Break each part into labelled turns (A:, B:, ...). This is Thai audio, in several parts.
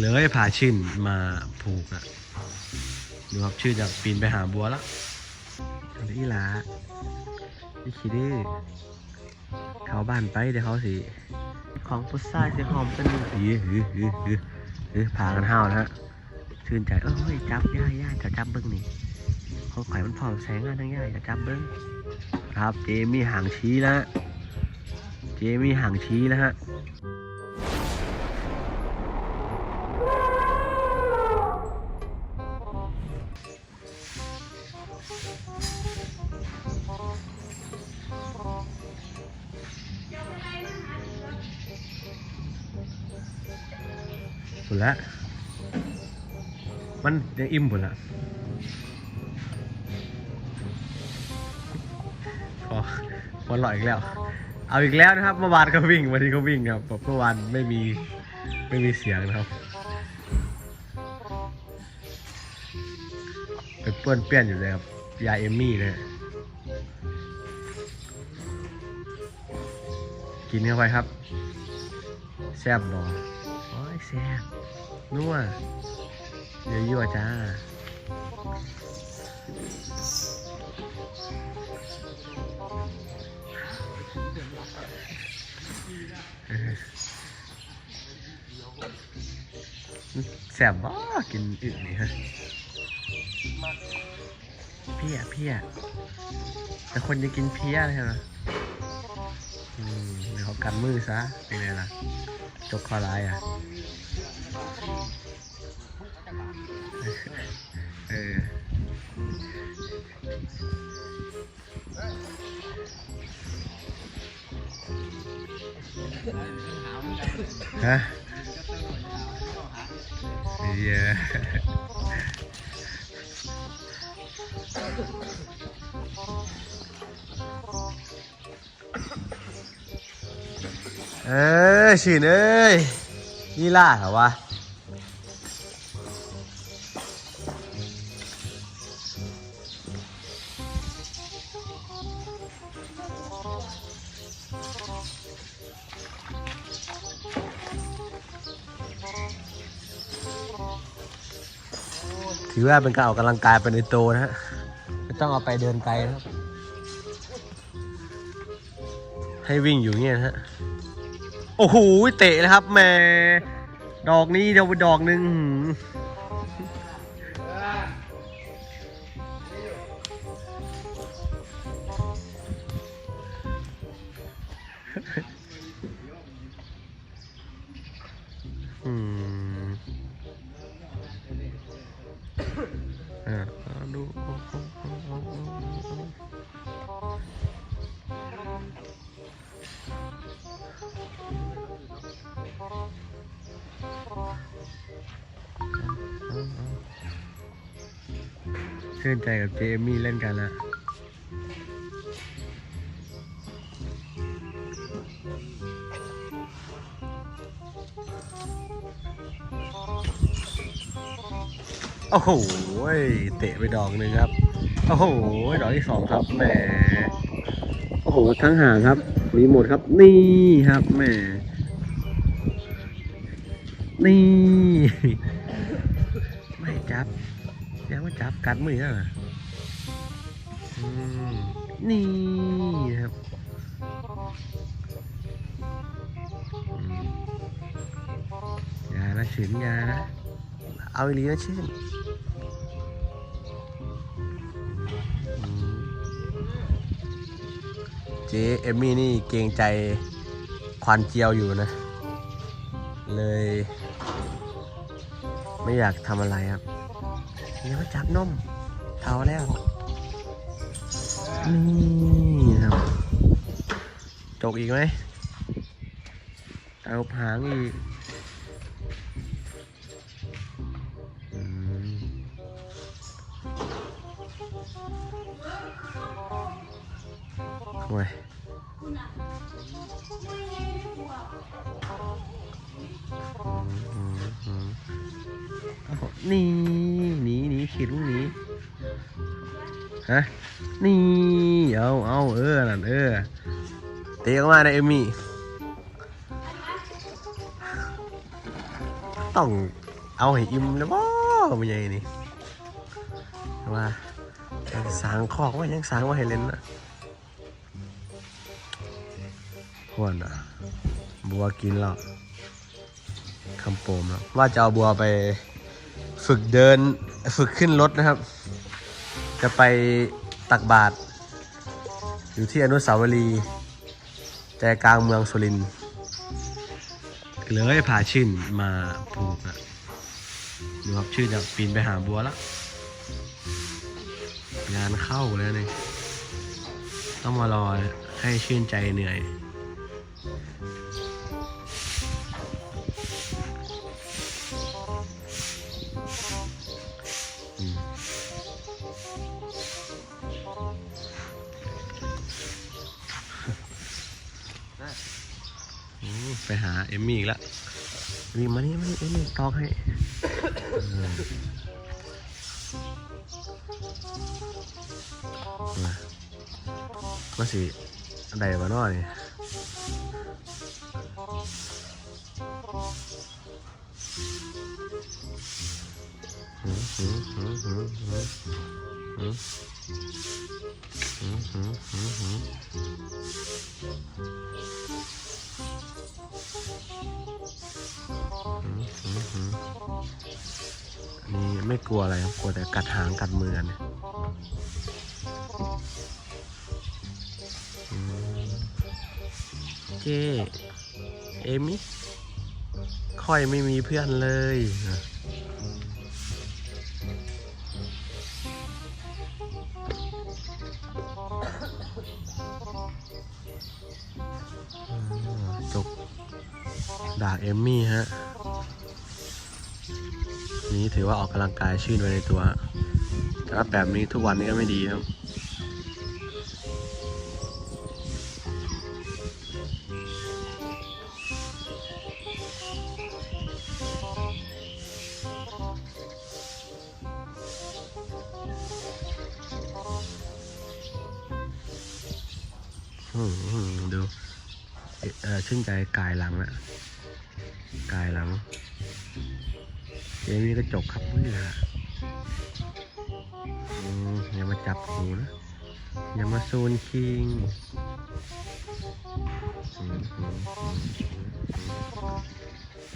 A: เลยพาชื่นมาผูกอะดูครับชื่นจะปีนไปหาบัวแล้วอีหลาอีขี้ดื้อเขาบ้านไปเดี๋ยวเขาสิ ของพุทธายสิหอมกันหนึ่งหือหือหือหือหือพากันห้าวนะฮะชื่นใจเอ้ยจับย่าย่าจะจับเบิ้งนี่ขอไข่มันพร้อมแสงอะทั้งย่าจะจับเบิ้งครับเจมี่ห่างชี้แล้วฮะเจมี่ห่างชี้แล้วฮะ สุดละมันยังอิ่มหมดละพอพอหล่อยอีกแล้ว เอาอีกแล้วนะครับเมื่อวานก็วิ่งวันนี้ก็วิ่งครับเมื่อวานไม่มีไม่มีเสียงนะครับไปเปื้อนเปี้ยนอยู่เลยครับยาเอมมี่นะกินเข้าไปครับ แซ่บบอโอ้ยแซ่บ นัวเยอะยั่วจ้าแซ่บบ่กินอึนี่ฮะเพี้ยเพี้ยแต่คนจะกินเพี้ยใช่ไหมอืมเดี๋ยวเขากันมือซะเป็นไงล่ะ จกคอร้ายอะ ฮะเยอะเออชื่นเอ้ยนี่ล่าเหรอวะ ถือว่าเป็นการออกกำลังกายไปในตัวนะฮะไม่ต้องเอาไปเดินไกลนะครับ ให้วิ่งอยู่เงี้ยนะฮะ โอ้โหเตะนะครับแหม่ดอกนี้เดียวไปดอกหนึ่งหืออืม ดูเชื่นใจกับเจมี่เล่นกันละโอ้โห เตะไปดอกหนึ่งครับ โอ้โห ดอกที่สองครับ แหม โอ้โห ทั้งหางครับ มีหมดครับ นี่ครับแหม นี่ ไม่จับ ยังไม่จับกัดมือแล้วเหรออืมนี่ครับยานะฉินยานะเอาอีลีนะชื่น เจ๊เอมมี่นี่เกรงใจควันเจียวอยู่นะ เลย ไม่อยากทำอะไรครับเดี๋ยวจับนมเท้าแล้ว นี่ครับจกอีกไหมเอาผางอีก โอ้ยนี่หนีหนีขีดลูกหนีฮะนี่ เอาเอาเออ นั่นเออ เตะออกมานะเอมี่ ต้องเอาให้อิ่มแล้วบ่มันใหญ่นี่แต่ว่าสางคอกว่ายังสางว่าให้เล่นนะ ควรอะ บัวกินแล้วคำโปมแล้วว่าจะเอาบัวไปฝึกเดินฝึกขึ้นรถนะครับ จะไปตักบาตรอยู่ที่อนุสาวรีย์ใจกลางเมืองสุรินทร์เลยพาชื่นมาผูกอะดูครับชื่นจะปีนไปหาบัวแล้วงานเข้าแล้วนี่ต้องมารอให้ชื่นใจเหนื่อย ไปหาเอมมี่อีกแล้วเอมมี่มานี่มานี่เอมมี่ตอกให้เออมามาสิอันใดวะเน้อนี่หืมหืมหืมหืมหืมหืมหืม ไม่กลัวอะไรครับกลัวแต่กัดหางกัดมือกันเนี่ยอืมเจ้เอมี่ค่อยไม่มีเพื่อนเลยจกดาเอมมี่ฮะ นี้ถือว่าออกกำลังกายชื่นไวในตัว แต่ว่าแบบนี้ทุกวันนี้ก็ไม่ดีครับอืมอืมดูเอ่อเออชื่นใจกายหลังนะกายหลัง เจมี่ก็จกครับเพื่ออืมอย่ามาจับหูนะอย่ามาซูนคิง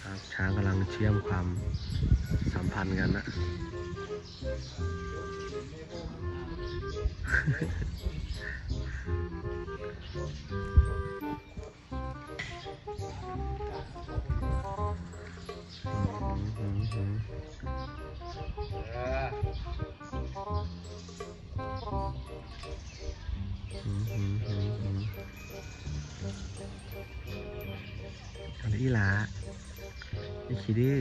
A: ครับช้างกำลังเชื่อมความสัมพันธ์กันนะ อืมอืมอืมอืมอืมอืมเอาละอีหลาอ้ขี้ดื้อ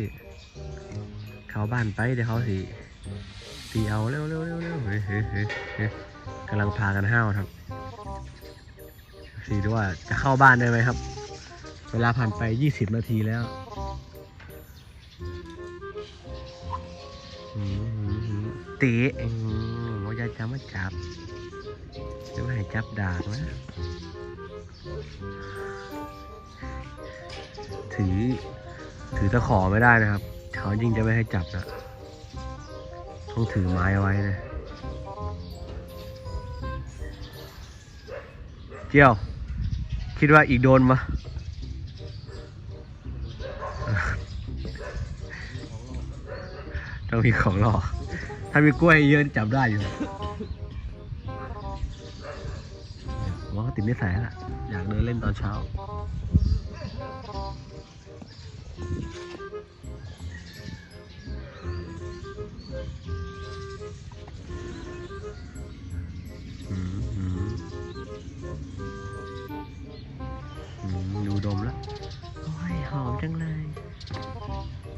A: เขาบ้านไปเดี๋ยวเขาสิตีเอาเร็วเร็วเร็วเร็วเฮ้ยเฮ้ยเฮ้ยกำลังพากันห้าวครับสีดูว่าจะเข้าบ้านได้ไหมครับ เวลาผ่านไป 20 นาทีแล้ว ตีอืมว่าจะจะมาจับจะมาให้จับดากนะ ถือ ถือตะขอไม่ได้นะครับ เขายิ่งจะไม่ให้จับนะ ต้องถือไม้เอาไว้นะเจียว คิดว่าอีกโดนปะต้องมีของรอก ถ้ามีกล้วยเยอะจับได้อยู่ว่าเขาติดนิสัยแล้วล่ะอยากเดินเล่นตอนเช้า ดูดมแล้ว โอ้ย หอมจังเลย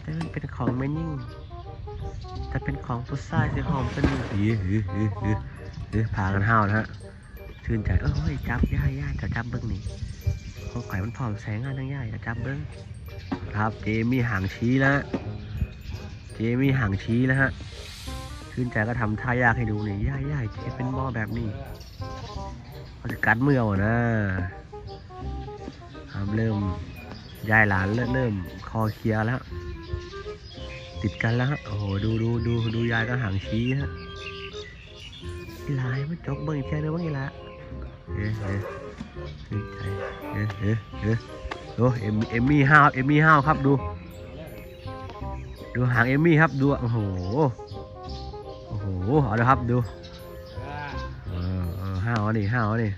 A: แต่มันเป็นของแม่นิ่ง เป็นของผู้ชายสิหอมเป็นหนึ่งหือหือหือหือหือพากันห้าวนะฮะชื่นใจเออเฮ้ยจับย่ายย่ายจะจับเบิ้งนี่ของไข่มันพร้อมแสงงานทั้งย่ายจะจับเบิ้งครับเจมี่ห่างชี้แล้วฮะเจมี่ห่างชี้แล้วฮะชื่นใจก็ทำท่ายากให้ดูนี่ย่ายย่ายเจเป็นหม้อแบบนี้เขาจะกัดมือเอานะครับเริ่มยายหลานเริ่มเริ่มคอเคลียร์แล้ว ติดกันแล้วฮะ โอ้โห ดูดูดูดูยายก็หางชี้ฮะลายมันจกเบิ้งแค่นึงว่าอีหละเอ๊ะเอ๊ะเอ๊ะเอ๊ะเอ๊ะดูเอ็มเอมมี่ห้าวเอมมี่ห้าวครับดู ดูหางเอมมี่ครับดูโอ้โหโอ้โหเอาเลยครับดูเออห้าวนี่ห้าวนี่